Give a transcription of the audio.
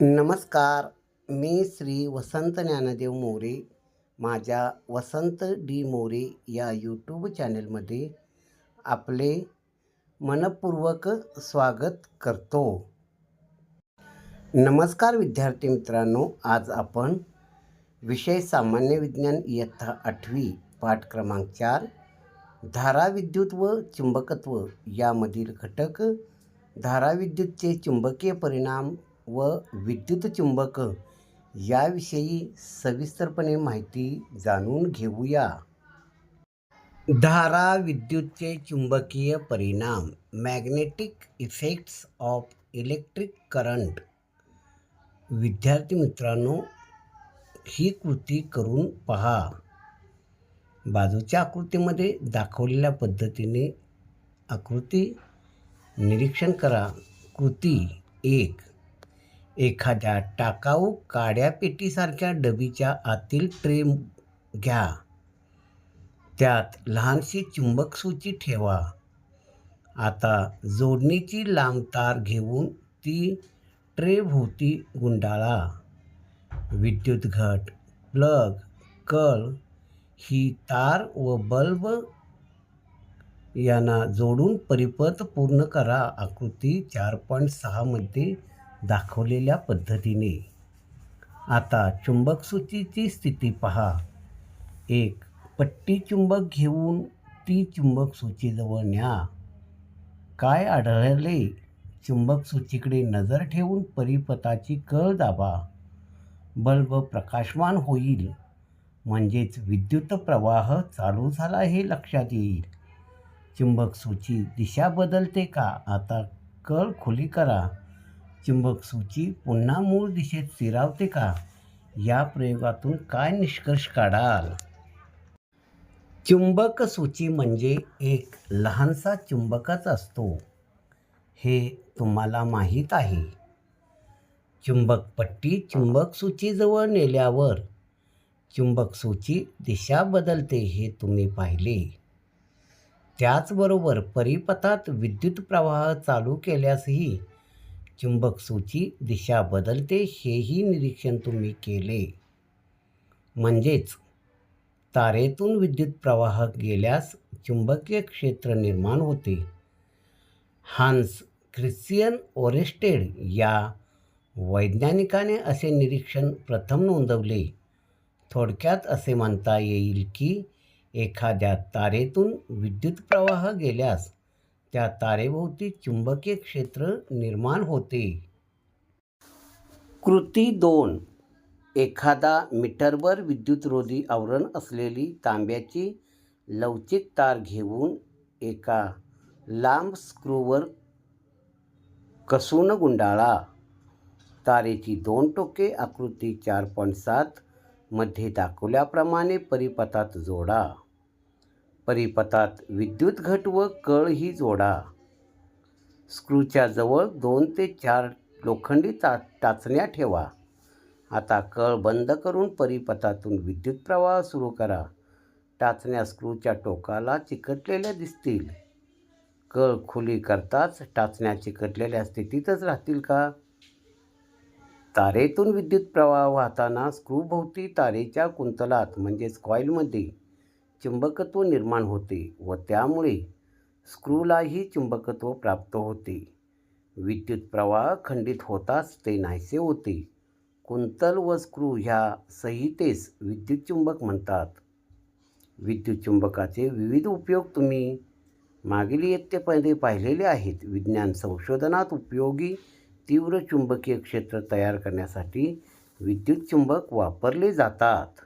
नमस्कार. मी श्री वसंत ज्ञानदेव मोरे. माझ्या वसंत डी मोरे या यूट्यूब चॅनलमध्ये आपले मनपूर्वक स्वागत करतो. नमस्कार विद्यार्थी मित्रांनो आज आपण विषय सामान्य विज्ञान इयत्ता आठवी पाठ क्रमांक चार धाराविद्युत व चुंबकत्व यामधील घटक धाराविद्युतचे चुंबकीय परिणाम व विद्युत चुंबक याविषयी सविस्तरपणे माहिती जाणून घेऊया. धारा विद्युतचे चुंबकीय परिणाम magnetic effects of electric current विद्यार्थी मित्रांनो ही कृती करून पहा. बाजूच्या आकृतीमध्ये दाखवलेल्या पद्धतीने आकृती निरीक्षण करा. कृती एक एखाद्या टाकाऊ काड्या पेटीसारख्या डबीच्या आतील ट्रे घ्या. त्यात लहानशी चुंबक सूची ठेवा. आता जोडणीची लांब तार घेऊन ती ट्रेभोवती गुंडाळा. विद्युत घट प्लग कळ ही तार व बल्ब यांना जोडून परिपथ पूर्ण करा. आकृती चार पॉईंट सहामध्ये दाखवलेल्या पद्धतीने. आता चुंबकसूचीची स्थिती पहा. एक पट्टी चुंबक घेऊन ती चुंबक सूचीजवळ न्या. काय आढळले? चुंबक सूचीकडे नजर ठेवून परिपथाची कळ दाबा. बल्ब प्रकाशमान होईल. म्हणजेच विद्युत प्रवाह चालू झाला हे लक्षात येईल. चुंबक सूची दिशा बदलते का? आता कळ खुली करा. चुंबक सूची पुन्हा मूळ दिशेत स्थिरावते का? या प्रयोगातून काय निष्कर्ष काढाल? चुंबक सूची म्हणजे एक लहानसा चुंबकच असतो. हे तुम्हाला माहीत आहे. चुंबक पट्टी चुंबक सूचीजवळ नेल्यावर चुंबक सूची दिशा बदलते हे तुम्ही पाहिले. त्याचबरोबर परिपथात विद्युत प्रवाह चालू केल्यासही चुंबक सूची दिशा बदलते हेही निरीक्षण तुम्ही केले. म्हणजेच तारेतून विद्युत प्रवाह गेल्यास चुंबकीय क्षेत्र निर्माण होते. हान्स ख्रिस्तियन ओरेस्टेड या वैज्ञानिकाने असे निरीक्षण प्रथम नोंदवले. थोडक्यात असे म्हणता येईल की एखाद्या तारेतून विद्युत प्रवाह गेल्यास त्या तारेभोवती चुंबकीय क्षेत्र निर्माण होते. कृती दोन. एखादा मीटरभर विद्युतरोधी आवरण असलेली तांब्याची लवचिक तार घेऊन एका लांब स्क्रूवर कसून गुंडाळा. तारेची दोन टोके आकृती चार पॉईंट सात मध्ये दाखवल्याप्रमाणे परिपथात जोडा. परिपथात विद्युत घट व कळ ही जोडा. स्क्रूच्या जवळ दोन ते चार लोखंडी ता टाचण्या ठेवा. आता कळ बंद करून परिपथातून विद्युत प्रवाह सुरू करा. टाचण्या स्क्रूच्या टोकाला चिकटलेल्या दिसतील. कळ खुली करताच टाचण्या चिकटलेल्या स्थितीतच राहतील का? तारेतून विद्युत प्रवाह वाहताना स्क्रूभोवती तारेच्या कुंतलात म्हणजेच कॉईलमध्ये चुंबकत्व निर्माण होते व त्यामुळे स्क्रूलाही चुंबकत्व प्राप्त होते. विद्युत प्रवाह खंडित होताच ते नाहीसे होते. कुंतल व स्क्रू ह्या संहितेस विद्युत चुंबक म्हणतात. विद्युत चुंबकाचे विविध उपयोग तुम्ही मागील इयत्तेमध्ये पाहिलेले आहेत. विज्ञान संशोधनात उपयोगी तीव्र चुंबकीय क्षेत्र तयार करण्यासाठी विद्युत चुंबक वापरले जातात.